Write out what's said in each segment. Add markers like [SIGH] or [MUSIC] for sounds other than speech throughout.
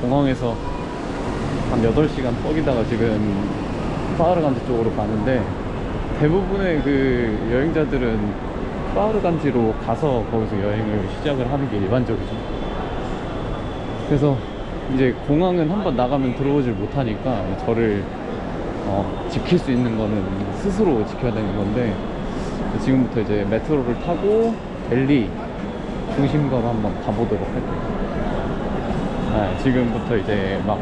공항에서 한 8시간 뻑이다가 지금 파르간지 쪽으로 가는데 대부분의 그 여행자들은 파르간지로 가서 거기서 여행을 시작을 하는 게 일반적이죠. 그래서 이제 공항은 한 번 나가면 들어오질 못하니까 저를 어, 지킬 수 있는 거는 스스로 지켜야 되는 건데 지금부터 이제 메트로를 타고 델리 중심가로 한번 가보도록 할게요. 네, 지금부터 이제 막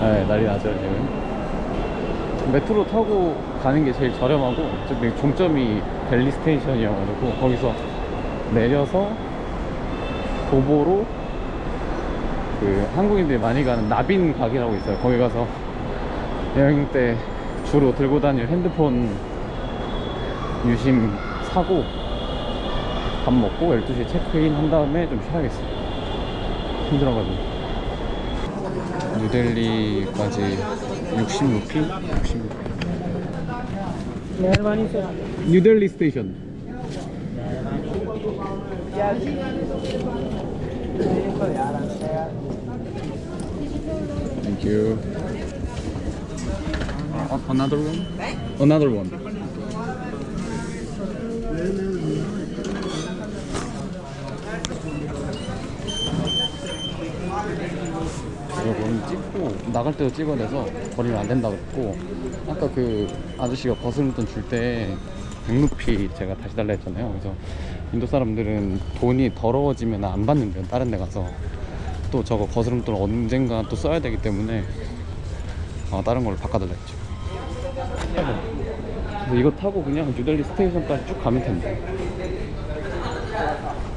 네, 난리 나죠 지금. 메트로 타고 가는 게 제일 저렴하고 종점이 델리 스테이션이어가지고 거기서 내려서 도보로 그 한국인들이 많이 가는 나빈 가게라고 있어요. 거기 가서 여행 때 주로 들고 다닐 핸드폰 유심 사고 밥 먹고 12시에 체크인 한 다음에 좀 쉬어야겠어 힘들어가지고 뉴델리까지 66피? 66피 뉴델리 스테이션 Thank you. 어, another one? 네? Another one. 이거는 찍고 나갈 때도 찍어야 돼서 버리면 안 된다 그랬고 아까 그 아저씨가 거스름돈 줄때 100루피 제가 다시 달라 했잖아요. 그래서 인도 사람들은 돈이 더러워지면 안 받는데요 다른 데 가서. 또 저거 거스름돈 언젠가 또 써야 되기 때문에 어, 다른 걸로 바꿔달라 했죠. 그래서 이거 타고 그냥 뉴델리 스테이션까지 쭉 가면 된대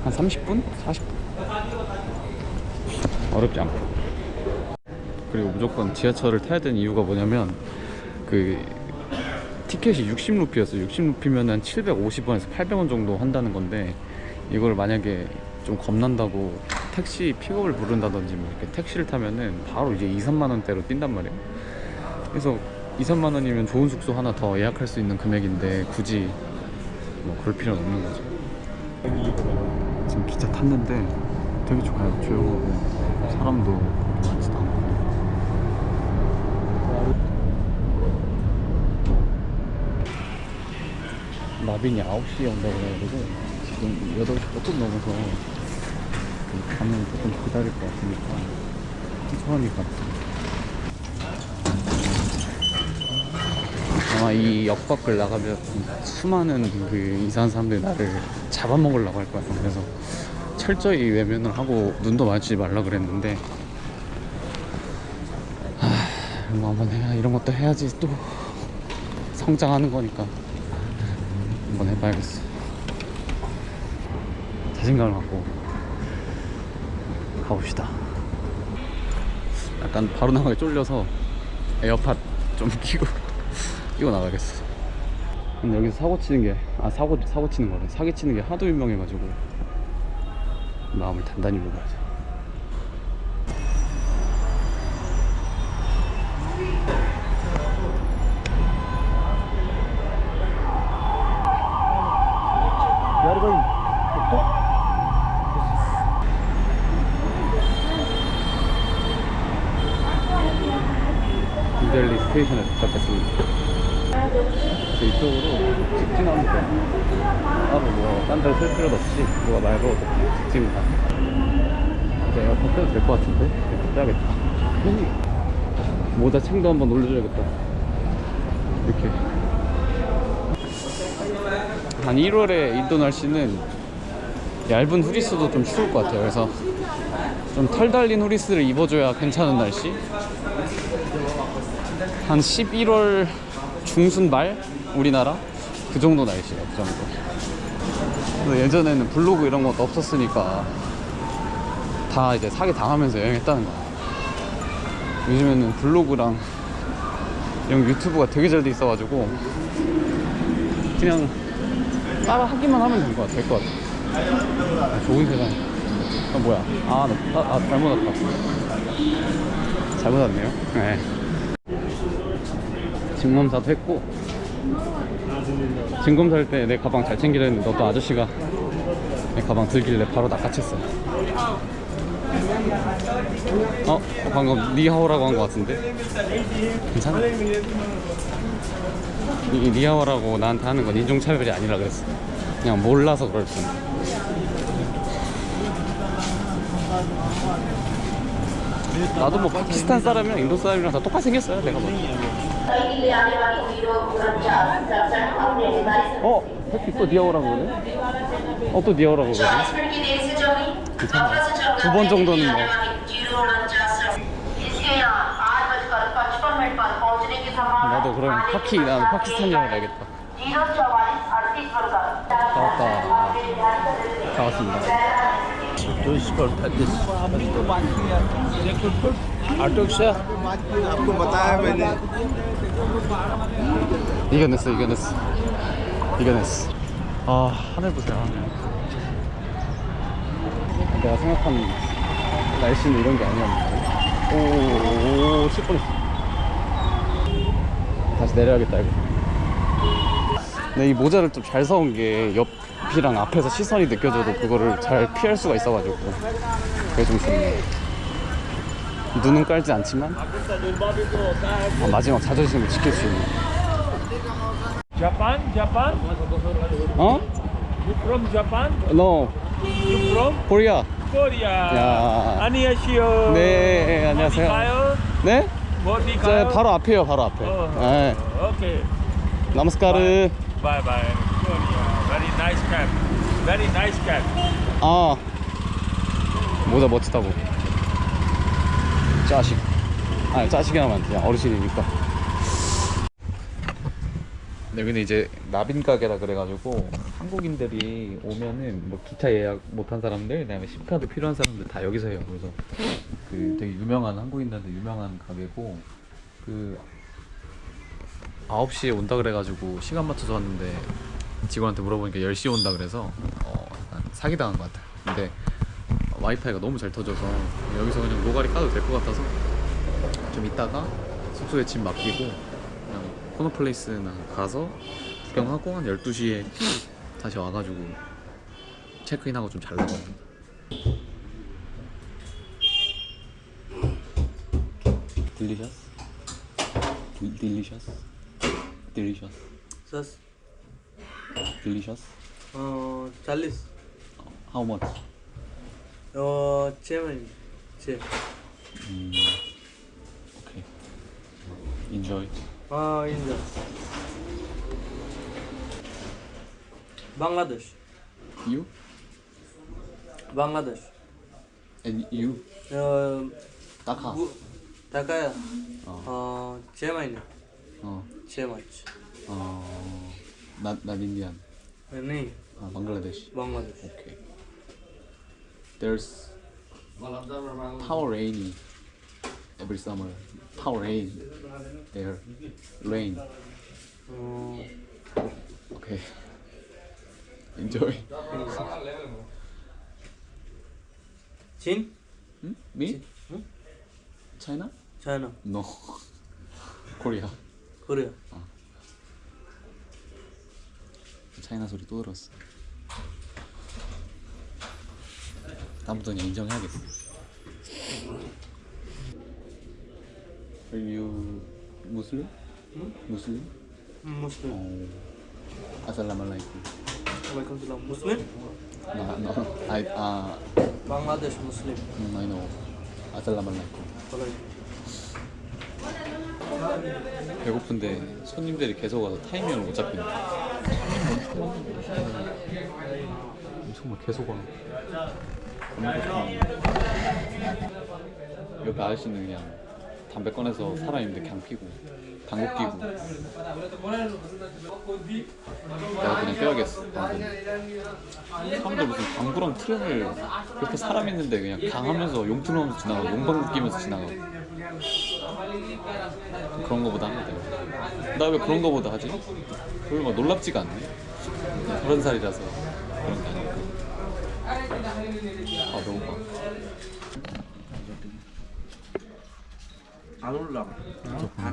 한 30분? 40분? 어렵지 않고 그리고 무조건 지하철을 타야 되는 이유가 뭐냐면 그 티켓이 60루피였어요. 60루피면 한 750원에서 800원 정도 한다는 건데 이걸 만약에 좀 겁난다고 택시 픽업을 부른다든지 뭐 이렇게 택시를 타면은 바로 이제 2, 3만 원대로 뛴단 말이에요. 그래서 2, 3만 원이면 좋은 숙소 하나 더 예약할 수 있는 금액인데 굳이 뭐 그럴 필요는 없는 거죠. 지금 기차 탔는데 되게 좋아요. 조용하고 사람도 나빈이 9시에 온다고 해가지고 지금 8시 조금 넘어서 그 가면 조금 기다릴 것 같으니까 천천히 갔습니다. 아마 이 역 밖을 나가면 수많은 그 이상한 사람들이 나를 잡아먹으려고 할 거야. 그래서 철저히 외면을 하고 눈도 마주치지 말라 그랬는데 하, 이런 거 한번 해야 이런 것도 해야지 또 성장하는 거니까 한번 해봐야겠어. 자신감을 갖고 가봅시다. 약간 바로 나가기 쫄려서 에어팟 좀 [LAUGHS] 끼고 끼고 나가겠어. 근데 여기서 사고 치는 게 아 사고 사고 치는 거래 사기 치는 게 하도 유명해가지고 마음을 단단히 먹어야지. 뉴델리 스테이션에 도착했습니다. 그래서 이쪽으로 직진하면 돼요. 따로 뭐, 딴 데로 쓸 필요도 없이, 누가 말 걸어도 직진 가. 이제 에어컨 떼도 될 것 같은데? 떼야겠다. 괜히 모자 챙도 한번 올려줘야겠다. 이렇게. 한 1월에 인도 날씨는 얇은 후리스도 좀 추울 것 같아요. 그래서 좀 털 달린 후리스를 입어줘야 괜찮은 날씨? 한 11월 중순 말 우리나라 그 정도 날씨가 그 정도. 예전에는 블로그 이런 것도 없었으니까 다 이제 사기 당하면서 여행했다는 거야. 요즘에는 블로그랑 이런 유튜브가 되게 잘 돼 있어가지고 그냥 따라 하기만 하면 될 것 같아. 될것 같아. 아, 좋은 세상. 아 뭐야? 아, 나, 아, 아 잘못 왔다. 잘못 왔네요. 네. 증검사도 했고 증검사 할 때 내 가방 잘 챙기려 했는데 어떤 아저씨가 내 가방 들길래 바로 낚아챘어. 어? 방금 니하오라고 한 것 같은데? 괜찮아? 이 니하오라고 나한테 하는 건 인종차별이 아니라 그랬어. 그냥 몰라서 그럴 뿐. 나도 뭐 파키스탄 사람이랑 인도 사람이랑 다 똑같이 생겼어요. 내가 뭐. 어? 햇빛 또 니하오라고 그러네? 어, 또 니하오라고 그러네? 괜찮아. 두번 정도는 뭐. 나도 그럼 파키, 나는 파키스탄이라고 해야겠다. 다 왔다. 다 왔습니다. तो इसको this auto rickshaw आपको बताया मैंने 이겨냈어, 이겨냈어. 이겨냈어. 아, 하늘 보세요, 하늘. 내가 생각한 날씨는 이런 게 아니었는데. 오, 오, 오, 칠 뻔했어. 다시 내려야겠다, 이거. 근데 이 모자를 좀 잘 사온 게 옆 이랑 앞에서 시선이 느껴져도 그거를 잘 피할 수가 있어가지고. 그게 좀 좋네. 눈은 깔지 않지만 아, 마지막 자존심을 지킬 수 있는. Japan, Japan. 어? You from Japan? No, You from. Korea. 야. 안녕하세요. 네, 안녕하세요. 어디가요? 네? 어디 가요? 바로 앞에요, 바로 앞에. 어. 네. 오케이. 나무스카르. Bye bye. Korea. Nice cap. Very nice cap. 아. 모자 멋지다고. 짜식. 아니, 짜식이라면 안 돼. 그냥 어르신이니까. 여기는 이제 나빈 가게라 그래가지고 한국인들이 오면은 뭐 기차 예약 못한 사람들, 그다음에 심카드 필요한 사람들 다 여기서 해요. 그래서 그 되게 유명한 한국인들한테 유명한 가게고 그 9시에 온다 그래가지고 시간 맞춰서 왔는데 직원한테 물어보니까 10시에 온다 그래서 어, 약간 사기당한 것 같아요. 근데 와이파이가 너무 잘 터져서 여기서 그냥 노가리 까도 될 것 같아서 좀 이따가 숙소에 짐 맡기고 그냥 코너플레이스나 가서 구경하고 한 12시에 다시 와가지고 체크인하고 좀잘 나가요. 딜리셔스? 딜리셔스? 딜리셔스? 딜 delicious Uh, Charles. how much Uh, Chairman. Chair. okay enjoy Uh, India. Bangladesh. you Bangladesh. and you Uh, taka Bu- Takaya. Uh, Chairman. 어어 Chairman. 어. Not, not Indian. My name? Uh, Bangladesh. Bangladesh. Okay. There's power rainy every summer. Power rain there. Rain. Oh. Okay. Enjoy. Chin? Hmm? Me? Chin. Hmm? China? China. No. Korea. Korea. Uh. 차이나 소리 또 들었어. 다음부터는 인정해야겠어. Are you Muslim? Hmm? Muslim? Muslim. Oh. Assalamualaikum. Waalaikumsalam. Muslim? No, no. I uh. Bangladesh Muslim. Mm, I know. Assalamualaikum. 배고픈데 손님들이 계속 와서 타이밍을 못 잡힌다. 네. 정말 계속 와. 여기 아저씨는 그냥 담배 꺼내서 사람인데 그냥 피고 방구 끼고 내가 그냥 껴야겠어 방구 사람들 무슨 방구랑 트렌을 옆에 사람 있는데 그냥 강하면서 용투 하면서 지나가고 용방구 끼면서 지나가고 그런 거보다 합니다 나왜 그런 거보다 하지? 별로 막 놀랍지가 않네? 서른 살이라서. 그런 게 아닐까 아 배고파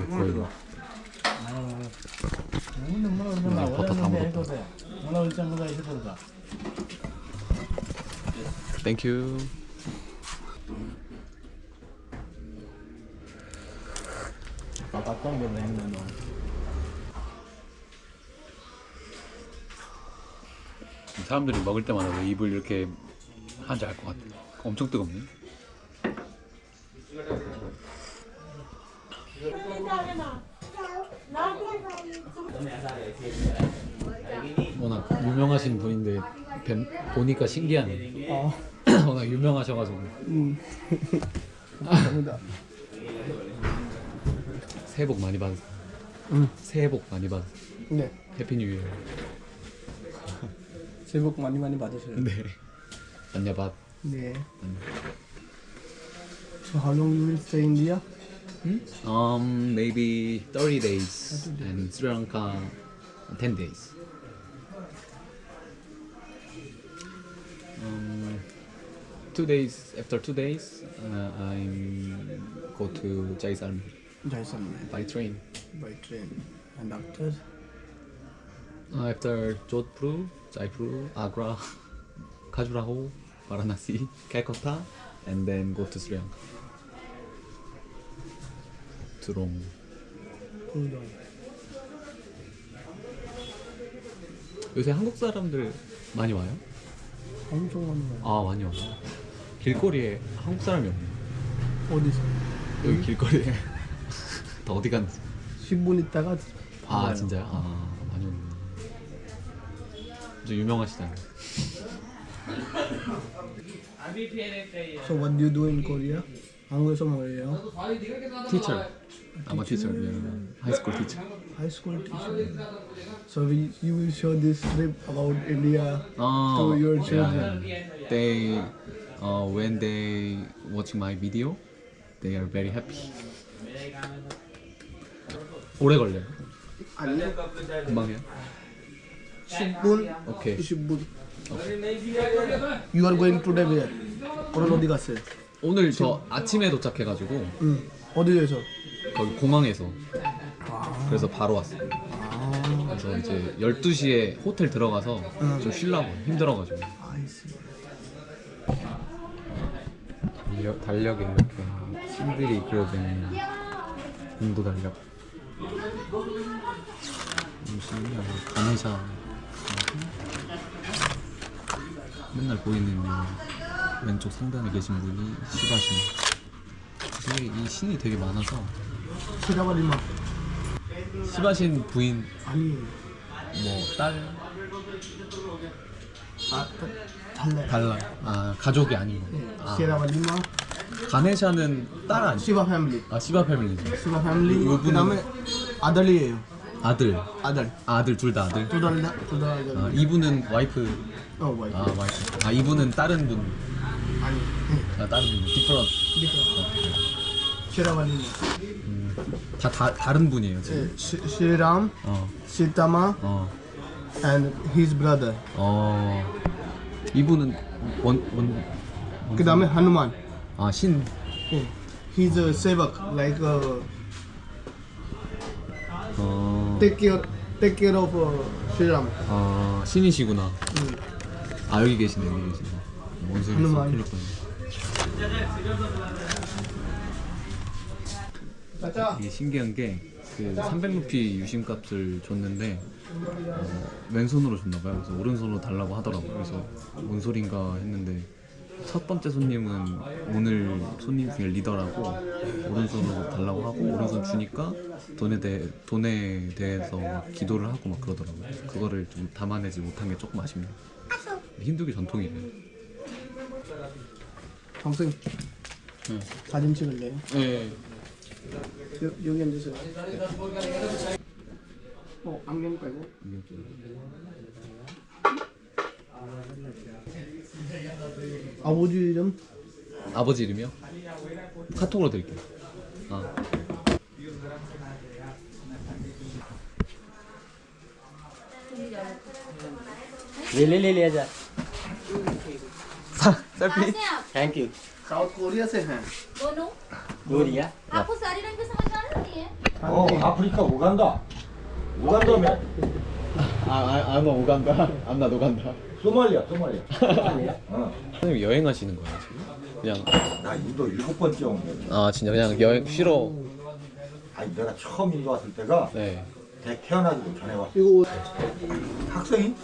거의 버터 다 묻었다 땡큐. 사람들이 먹을 때마다 왜 입을 이렇게 한지 알 것 같아. 엄청 뜨겁네. 워낙 유명하신 분인데 뵌- 보니까 신기하네. [CLEARS THROAT] 워낙 유명하셔가지고. [LAUGHS] [LAUGHS] 새해 복 많이 받으세요. 새해 복 많이 받으세요. 네. 해피 뉴 이어. 새해 복 많이 많이 받으세요. 네. 안녕 밥. 네. So how long you will stay in India? Um, maybe 30 days and Sri Lanka 10 days. Um, two days after two days, uh, I'm go to Jaisalmer Jaisalmer by train. by train. And after Uh, after Jodhpur, Jaipur, Agra, Khajuraho, Varanasi, Calcutta, and then go to Sri Lanka. Turong. Udon. 요새 한국 사람들 많이 와요? 엄청 많이 와요. 아 많이 와요. 길거리에 한국 사람이 없네. 어디서? 여기 길거리에 다 어디 갔는지. 10분 있다가 아 와요. 진짜요? 아 많이 오네. 좀 유명하시잖아요. So what do you do in Korea? 한국에서 뭐예요? Teacher. I'm a teacher. Yeah. High school teacher. High school teacher. So we, you will show this trip about India Oh, to your children. They, uh, when they watching my video, they are very happy. 오래 걸려요. 아니요. 금방 해요. 10분? 오케이. 20분. You are going today where? 오늘 어디 갔어요? 오늘 저 아침에 도착해가지고 응. 어디에서? 거기 공항에서 그래서 바로 왔어 요. 그래서 이제 12시에 호텔 들어가서 좀 쉬려고 힘들어가지고. 달력, 달력에 이렇게 신들이 그려져 있는 인도 달력 가네샤 맨날 보이는 이 왼쪽 상단에 계신 분이 시바신 되게 이 신이 되게 많아서 시라바리마. 시바신 부인 아니. 뭐딸 아, 달라요. 달라 아 가족이 아니고 아, 시라바리마. 가네샤는 딸 아니 시바 패밀리. 아 시바 패밀리죠 시바 패밀리. 요- 요분은- 그다음에 아들이에요. 아들 아들. 아들 둘 다 아들 아들. 아, 이분은 와이프 어, 와이. 아 와이프 아 이분은 다른 분 아니. 아, 다른 분 디퍼런 시라바리마. 다, 다 다른 분이에요 지금 예, 시- 시람, 어 시타마, 어, and his brother. 어. 이분은 원원 그 다음에 하누만. 아신 예. He's a sevak, like uh, 어, care of uh, Shriram. 아 신이시구나 음. 아 여기 계시네 여기 계시네 뭔 소리 있어 가자. 이게 신기한 게 그 300루피 유심값을 줬는데 어, 왼손으로 줬나봐요. 그래서 오른손으로 달라고 하더라고요. 그래서 뭔 소린가 했는데 첫 번째 손님은 오늘 손님 중에 리더라고 오른손으로 달라고 하고 오른손 주니까 돈에 대해 돈에 대해서 막 기도를 하고 막 그러더라고요. 그거를 좀 담아내지 못한 게 조금 아쉽네요. 힌두교 전통이래요. 동생 응. 사진 찍을래요? 네. 여, 여기 앉으세요. 어, 안경 빼고. 아버지 이름? 아버지 이름이요? 카톡으로 드릴게요. 아. ले ले ले लिया जा 셀피. Thank you South Korea से हैं दोनों गोरिया आपको सारी रंग की समझ आ रही है 어, 아프리카 우간다. 우간다면 아, 아, I'm a 우 우간다. 소말리아, 소말리아. 어. 선생님 여행하시는 거예요 지금? 그냥 나 인도 일곱 번째 온 거야. 아 진짜 그냥 여행 쉬러 아니 내가 처음 인도 왔을 때가 네대 태어나기도 전에 왔어. 이거 학생이?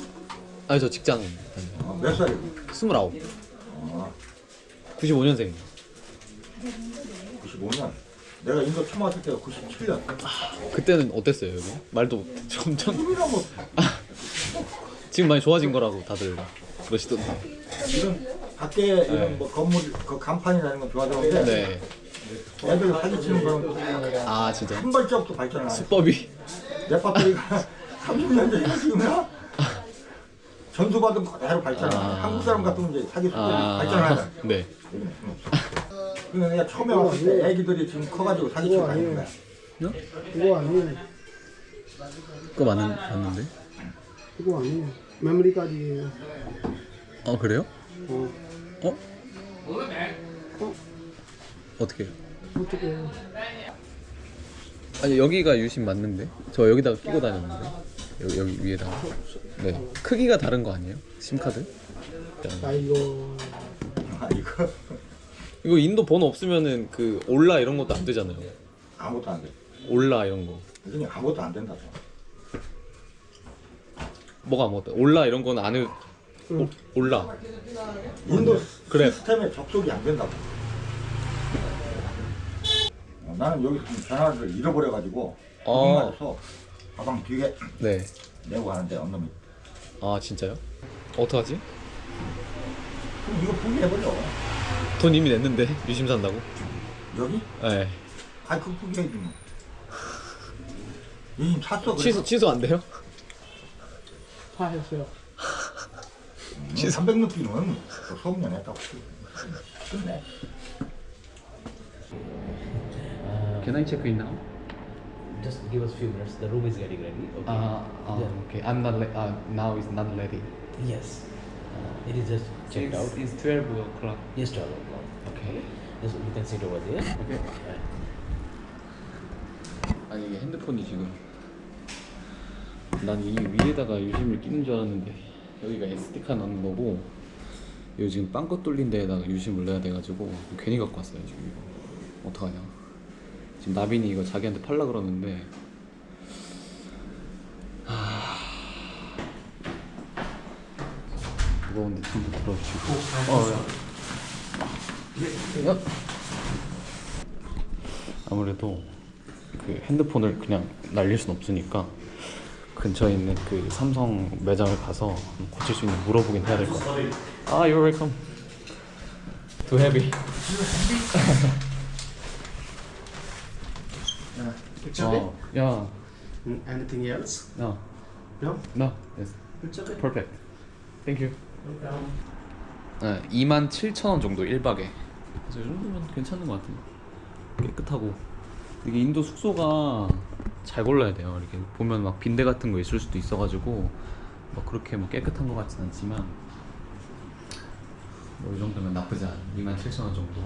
아니 저 직장 다녀요 어, 몇 살이고? 스물아홉 어, 95년생 95년. 내가 인도 처음 왔을 때가 97년. 그때는 어땠어요 여기? 말도 점점 꿈이라 뭐 지금 많이 좋아진 거라고 다들 그러시던데 이런 밖에 이런 뭐 건물 그 간판이라는 건 좋아졌는데 네. 애들 사기치는 거는 아 진짜 한 발짝도 발전을 안 했어. 수법이 내 배터리가 30년 [LAUGHS] 전에 지금이야? 전수받은 거 그대로 발전을 안 해. 한국 사람 같으면 이제 사기 수법이 발전하잖아. 아, 네. 근데 내가 처음에 왔을 때 애기들이 지금 커가지고 사기치고 다니는 거야. 이거 아니에요. 그거 맞는, 맞는데? 이거 아니에요. 메모리 카드예요. 어 그래요? 어. 어? 어떻게 해요? 어떻게 해요? 아니 여기가 유심 맞는데? 저 여기다가 끼고 다녔는데 여기, 여기 위에다가 네 크기가 다른 거 아니에요? 심카드? 아 이거 아, 이거 이거 인도 번호 없으면은 그 올라 이런 것도 안 되잖아요 아무것도 안 돼. 올라 이런 거 그냥 아무것도 안 된다. 뭐가 아무것도 올라 이런 거는 안 해. 오- 올라 인도 그래. 시스템에 접속이 안 된다고. 어, 나는 여기 지금 전화를 잃어버려가지고 아. 가서 가방 뒤에 네. 내고 가는데 어느 놈이 아 진짜요? 어떡하지? 그럼 이거 포기해버려. 돈 이미 냈는데 유심 산다고? 여기? 네. 아이 그 포기해야지 뭐. 이미 샀어. 취소 취소 안 돼요? 다 했어요. 음, 300 넣기는 소음년 했다고. 끝내. Can I check in now? Just give us few minutes. The room is getting ready. Okay. Uh, uh, Yeah. okay. I'm not. Le- uh, now it's not ready. yes. Uh, it is just checked out. It's 12 o'clock. Yes, 12 o'clock. Okay. Just you can sit over there. Okay. Right. 아니 이게 핸드폰이 지금 난 이 위에다가 유심을 끼는 줄 알았는데 여기가 SD 카 넣는 거고 여기 지금 빵긋 뚫린 데에다가 유심을 넣어야 돼가지고 괜히 갖고 왔어요 지금 이거. 어떡하냐. 지금 나빈이 이거 자기한테 팔라 그러는데. 하... 무거운데 좀 들어주시고. 어 야. 야. 아무래도 그 핸드폰을 그냥 날릴 순 없으니까 근처에 있는 그 삼성 매장을 가서 고칠 수 있는 물어보긴 해야 될 것 같아. 아, you're welcome. Too heavy. It's 어, 야, Anything else? no, No. no, yes, It's okay. perfect. Thank you. 네, 2만 7천 원 정도 1박에. 그래서 이 정도면 괜찮은 것 같은데. 깨끗하고. 이게 인도 숙소가 잘 골라야 돼요. 이렇게 보면 막 빈대 같은 거 있을 수도 있어가지고 막 그렇게 뭐 깨끗한 것 같진 않지만 뭐 이 정도면 나쁘지 않아. 2만 7천 원 정도.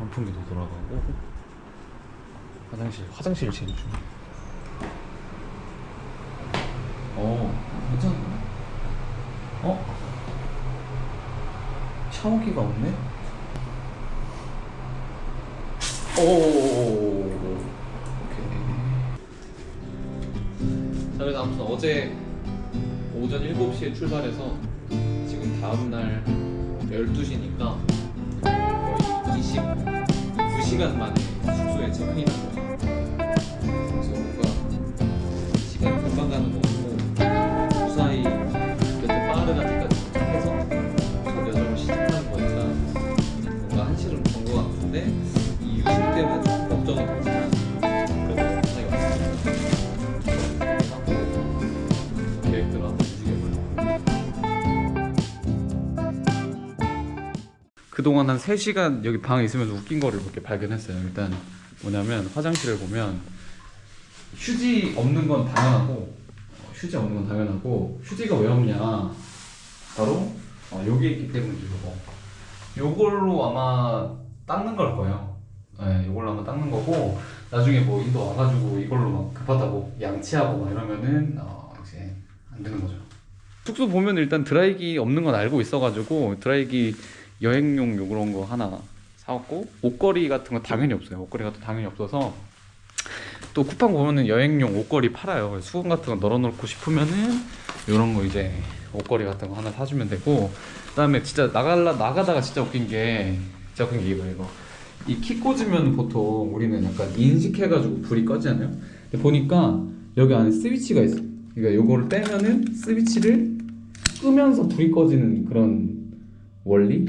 환풍기도 돌아가고 화장실 화장실 제일 중요해. 어 괜찮네. 어? 샤워기가 없네? 오 어제 오전 7시에 출발해서 지금 다음날 12시니까 거의 29시간 만에 숙소에 체크인한 거야 그동안 한 3시간 여기 방에 있으면서 웃긴 거를 몇개 발견했어요. 일단 뭐냐면 화장실을 보면 휴지 없는 건 당연하고 어, 휴지 없는 건 당연하고 휴지가 왜 없냐? 바로 어, 여기 있기 때문이죠 요거. 요걸로 아마 닦는 걸 거예요. 네, 요걸로 아마 닦는 거고 나중에 뭐 인도 와가지고 이걸로 막 급하다고 양치하고 막 이러면은 어, 이제 안 되는 거죠. 숙소 보면 일단 드라이기 없는 건 알고 있어가지고 드라이기 여행용 요 그런 거 하나 사왔고 옷걸이 같은 거 당연히 없어요. 옷걸이 같은 거 당연히 없어서 또 쿠팡 보면은 여행용 옷걸이 팔아요. 수건 같은 거 널어놓고 싶으면은 이런 거 이제 옷걸이 같은 거 하나 사주면 되고 그다음에 진짜 나갈라 나가다가 진짜 웃긴 게 진짜 웃긴 게 이거 이거 이 키 꽂으면 보통 우리는 약간 인식해가지고 불이 꺼지잖아요. 근데 보니까 여기 안에 스위치가 있어. 그러니까 요거를 빼면은 스위치를 끄면서 불이 꺼지는 그런 원리?